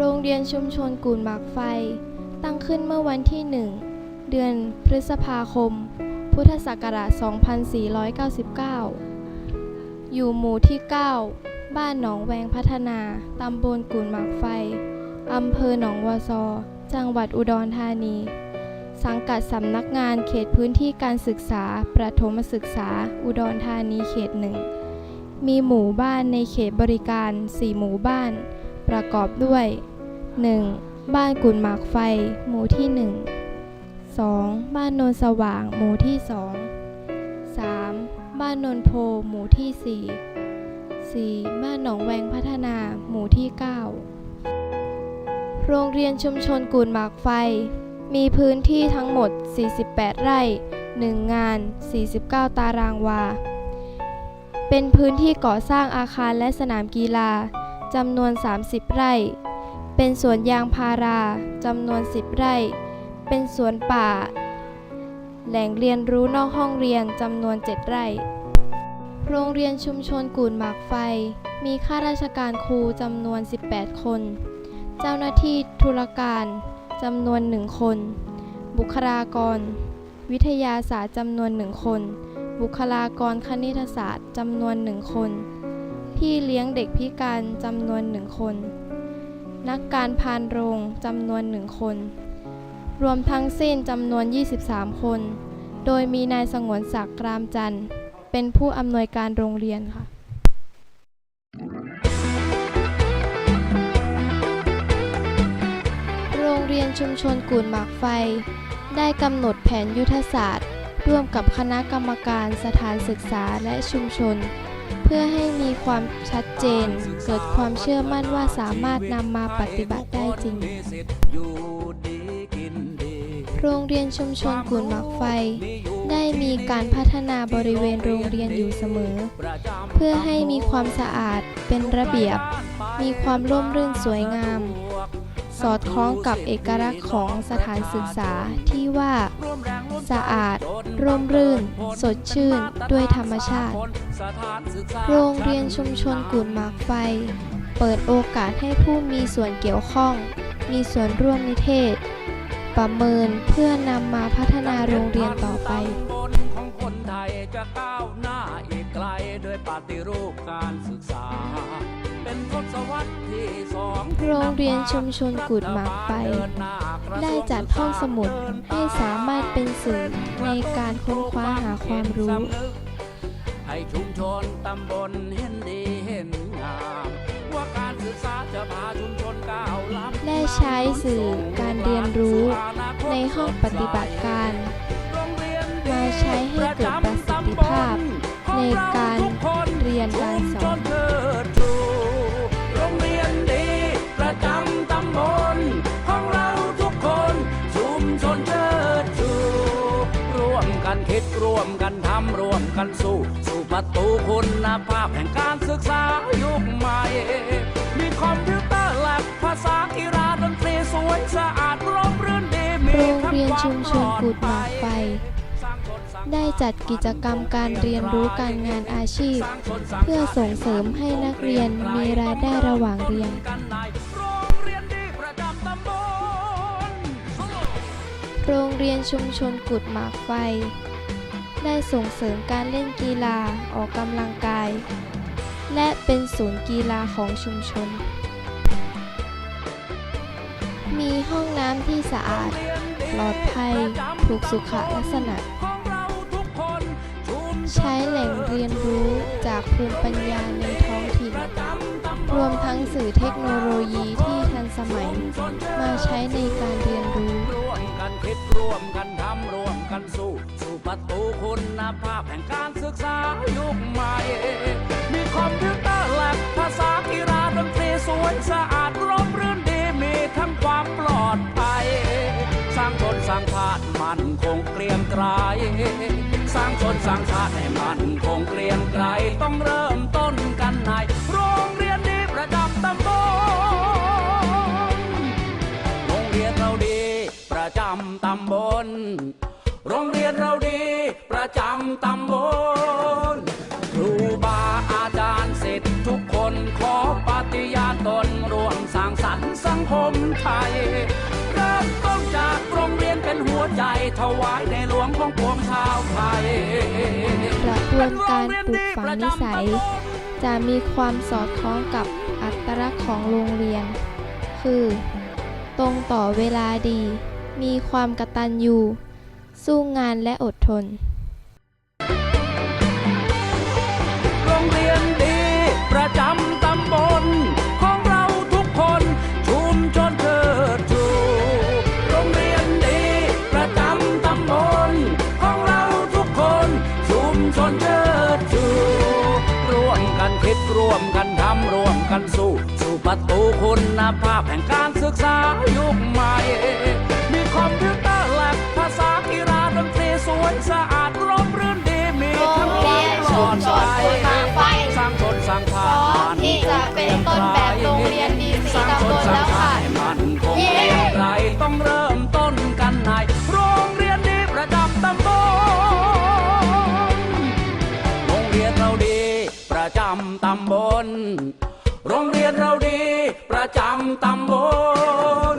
โรงเรียนชุมชนกูนหมากไฟ ตั้งขึ้นเมื่อวันที่ 1 เดือนพฤษภาคม พุทธศักราช 2499 อยู่หมู่ที่ 9 บ้านหนองแวงพัฒนา ตำบลกูนหมากไฟ อำเภอหนองวาซอ จังหวัดอุดรธานี สังกัดสำนักงานเขตพื้นที่การศึกษา ประถมศึกษา อุดรธานีเขตหนึ่ง มีหมู่บ้านในเขตบริการ 4 หมู่บ้าน ประกอบด้วย 1. บ้านกุนหมากไฟ หมู่ที่ 1 2. บ้านโนนสว่าง หมู่ที่ 2 3. บ้านโนนโพ หมู่ที่ 4 4. บ้านหนองแวงพัฒนา หมู่ที่ 9 โรงเรียนชุมชนกุนหมากไฟ มีพื้นที่ทั้งหมด 48 ไร่ 1 งาน 49 ตารางวา เป็นพื้นที่ก่อสร้างอาคารและสนามกีฬา จำนวน 30 ไร่ เป็นสวนยางพาราจำนวน 10 ไร่ เป็นสวนป่า แหล่งเรียนรู้นอกห้องเรียนจำนวน 7 ไร่ โรงเรียนชุมชนกู่นหมากไฟ มีข้าราชการครูจำนวน 18 คน เจ้าหน้าที่ธุรการจำนวน1คน บุคลากร วิทยาศาสตร์จำนวน1คน บุคลากรคณิตศาสตร์จำนวน1คน พี่เลี้ยงเด็กพิการจำนวน1คน นักการพานโรงจำนวน1คน รวมทั้งสิ้นจำนวน 23 คน โดยมีนายสงวนศักดิ์รามจันทร์ เป็นผู้อำนวยการโรงเรียนค่ะโรงเรียนชุมชนกู่นหมากไฟ ได้กำหนดแผนยุทธศาสตร์ ร่วมกับคณะกรรมการสถานศึกษาและชุมชน เพื่อให้มีความชัดเจน เกิดความเชื่อมั่นว่าสามารถนำมาปฏิบัติได้จริง โรงเรียนชุมชนกุนหมากไฟ ได้มีการพัฒนาบริเวณโรงเรียนอยู่เสมอ เพื่อให้มีความสะอาดเป็นระเบียบ มีความร่มรื่นสวยงามสอดคล้องกับเอกลักษณ์ของสถานศึกษาที่ว่า สะอาด ร่มรื่น สดชื่น ด้วยธรรมชาติ โรงเรียนชุมชนกุ่นหมากไฟ เปิดโอกาสให้ผู้มีส่วนเกี่ยวข้อง มีส่วนร่วมนิเทศ ประเมินเพื่อนำมาพัฒนาโรงเรียนต่อไปของคนไทยจะก้าวหน้าอีกไกลด้วยปฏิรูปการศึกษาเป็นทศวรรษที่สองโรงเรียนชุมชนกุดหมากไฟ ได้จัดห้องสมุดให้สามารถเป็นสื่อในการค้นคว้าหาความรู้ ให้ชุมชนตำบลเห็นดีเห็นงามว่าการศึกษาจะพาชุมชนก้าวล้ำและใช้สื่อการเรียนรู้ในห้องปฏิบัติการมาใช้ให้เกิดประสิทธิภาพในการเรียนการสอน ร่วมกันทำร่วมกันสู้ สู่ประตูคุณภาพแห่งการศึกษายุคใหม่ มีคอมพิวเตอร์แลบภาษากีฬาดนตรีสวยสะอาดร่มรื่นดีมีโรงทั้งเรียนความชุมชนกุดหมากไฟได้จัดกิจกรรมการเรียนรู้การงานอาชีพ เพื่อส่งเสริมให้นักเรียนมีรายได้ระหว่างเรียน โรงเรียนชุมชนกุดหมากไฟ ได้ส่งเสริมการเล่นกีฬาออกกำลังกาย และเป็นศูนย์กีฬาของชุมชน มีห้องน้ำที่สะอาด ปลอดภัย ถูกสุขลักษณะ ใช้แหล่งเรียนรู้จากภูมิปัญญาในท้องถิ่น รวมทั้งสื่อเทคโนโลยีที่ทันสมัย มาใช้ในการเรียนรู้ กันสู้สู่ประตูคุณภาพแห่งการศึกษายุคใหม่ มีคอมพิวเตอร์แลบภาษากีฬาดนตรีสวยสะอาดร่มรื่นดีมีทั้งความปลอดภัย สร้างชนสร้างชาติมันคงเกรียงไกรสร้างชนสร้างชาติให้มันคงเกรียงไกรต้องเริ่มต้นกันในโรงเรียนดีประจำตำบลโรงเรียนเราดีประจำตำบล ประจำตำบล ครูบาอาจารย์สิทธิ์ทุกคนขอปฏิญาณตนร่วมสร้างสรรค์สังคมไทย เริ่มต้นจากโรงเรียนเป็นหัวใจถวายในหลวงของปวงชาวไทยกระบวนการปลูกฝังนิสัย จะมีความสอดคล้องกับอัตลักษณ์ของโรงเรียน คือ ตรงต่อเวลาดี มีความกระตัญญูสู้งานและอดทน ดร่วมกันทำร่วมกันสู้สู่ประตูคุณภาพแห่งการศึกษายุคใหม่ มีคอมพิวเตอร์แลบภาษากีฬาดนตรีสวยสะอาดร่มรื่นดีมีทั้งความปลอดภัยสร้างชนสร้างชาพร้อมติที่จะเป็นต้นแบบำตำบล โรงเรียนเราดีประจำตำบล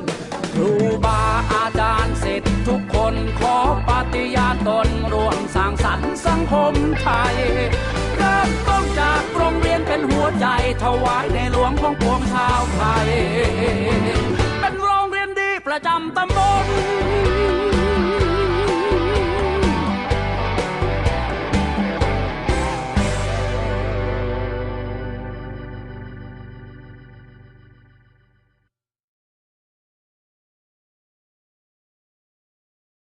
ครูบาอาจารย์สิทธิ์ทุกคนขอปฏิญาณตนร่วมสร้างสรรค์สังคมไทย เริ่มต้นจากโรงเรียนเป็นหัวใจถวายในหลวงของปวงชาวไทย เป็นโรงเรียนดีประจำตำบล